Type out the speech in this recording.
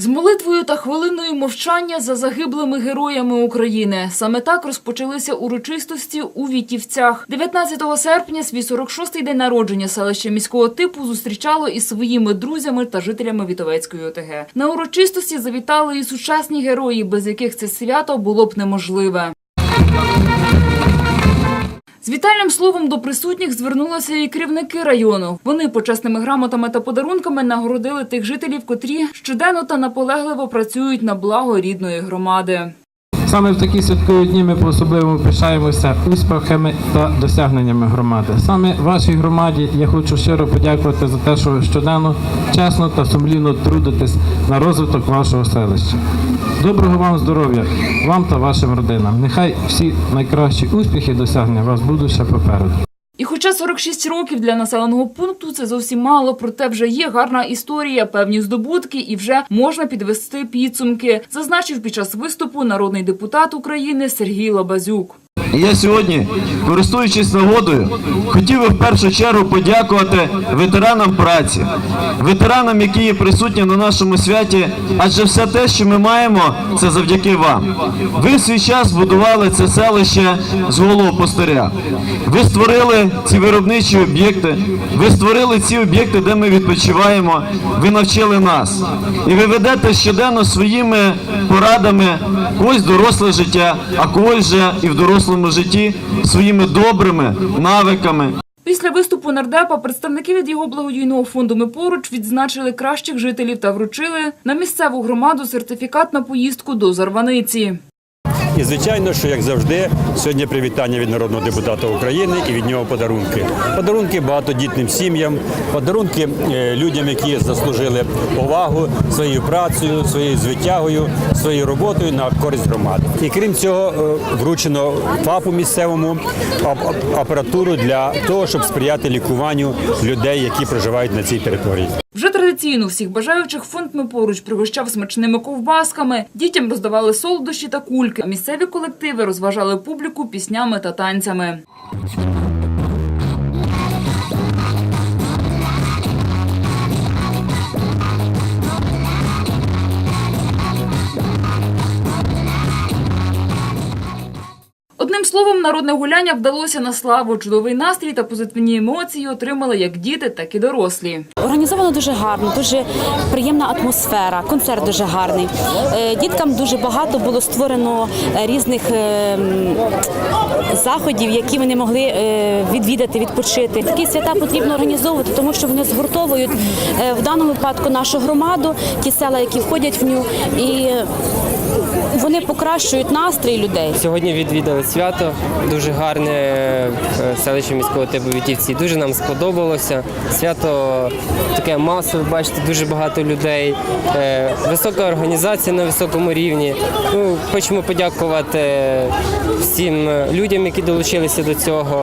З молитвою та хвилиною мовчання за загиблими героями України. Саме так розпочалися урочистості у Вітівцях. 19 серпня свій 46-й день народження селище міського типу зустрічало із своїми друзями та жителями Вітовецької ОТГ. На урочистості завітали і сучасні герої, без яких це свято було б неможливе. З вітальним словом до присутніх звернулися і керівники району. Вони почесними грамотами та подарунками нагородили тих жителів, котрі щоденно та наполегливо працюють на благо рідної громади. Саме в такі святкові дні ми по-особливому пишаємося успіхами та досягненнями громади. Саме вашій громаді я хочу щиро подякувати за те, що ви щоденно, чесно та сумлінно трудитесь на розвиток вашого селища. Доброго вам здоров'я, вам та вашим родинам. Нехай всі найкращі успіхи досягнення вас будуть ще попереду. Хоча 46 років для населеного пункту це зовсім мало, проте вже є гарна історія, певні здобутки і вже можна підвести підсумки, зазначив під час виступу народний депутат України Сергій Лабазюк. Я сьогодні, користуючись нагодою, хотів би в першу чергу подякувати ветеранам праці, ветеранам, які є присутні на нашому святі, адже все те, що ми маємо, це завдяки вам. Ви в свій час будували це селище з голого постаря. Ви створили ці виробничі об'єкти, ви створили ці об'єкти, де ми відпочиваємо. Ви навчили нас. І ви ведете щоденно своїми порадами когось доросле життя, а когось вже і в дорослому житті своїми добрими навиками. Після виступу нардепа представники від його благодійного фонду «Ми поруч» відзначили кращих жителів та вручили на місцеву громаду сертифікат на поїздку до Зарваниці. І звичайно, що як завжди, сьогодні привітання від народного депутата України і від нього подарунки. Подарунки багатодітним сім'ям, подарунки е, людям, які заслужили повагу своєю працею, своєю звитягою, своєю роботою на користь громади. І крім цього, е, вручено ФАПу місцевому ап- ап- апаратуру для того, щоб сприяти лікуванню людей, які проживають на цій території. Вже традиційно всіх бажаючих фонд «Ми поруч» пригощав смачними ковбасками, дітям роздавали солодощі та кульки, а місцеві колективи розважали публіку піснями та танцями. Одним словом, народне гуляння вдалося на славу. Чудовий настрій та позитивні емоції отримали як діти, так і дорослі. Організовано дуже гарно, дуже приємна атмосфера. Концерт дуже гарний. Е, Діткам дуже багато було створено е, різних е, заходів, які вони могли відвідати, відпочити. Такі свята потрібно організовувати, тому що вони згуртовують в даному випадку нашу громаду, ті села, які входять в ню, і вони покращують настрій людей. Сьогодні відвідали свято, дуже гарне е, селище міського типу Вітівці. Дуже нам сподобалося. Свято таке масове, бачите, дуже багато людей. Е, Висока організація на високому рівні. Ну, хочемо подякувати всім людям, які долучилися до цього.